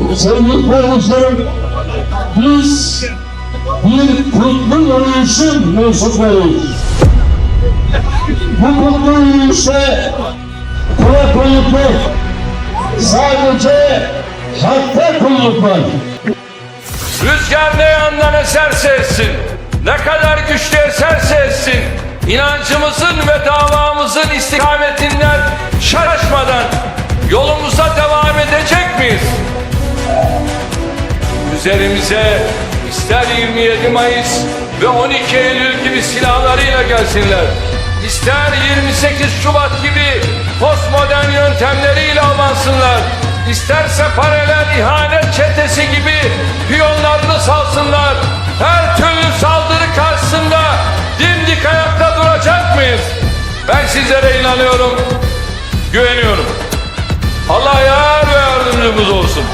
Sevgili kardeşlerim, biz bir kutlu yürüyüşün mensuplarıyız. Bu kutlu yürüyüşte kula kulluk sadece hakka kulluk. Rüzgar ne yandan eserse etsin, ne kadar güçlü eserse etsin, inancımızın ve davamızın istikametinden şaşmadan yolumuza devam edecek miyiz? Üzerimize ister 27 Mayıs ve 12 Eylül gibi silahlarıyla gelsinler, ister 28 Şubat gibi postmodern yöntemleriyle avansınlar, isterse paralel ihanet çetesi gibi piyonlarını salsınlar, her türlü saldırı karşısında dimdik ayakta duracak mıyız? Ben sizlere inanıyorum, güveniyorum. Allah yar ve yardımcımız olsun.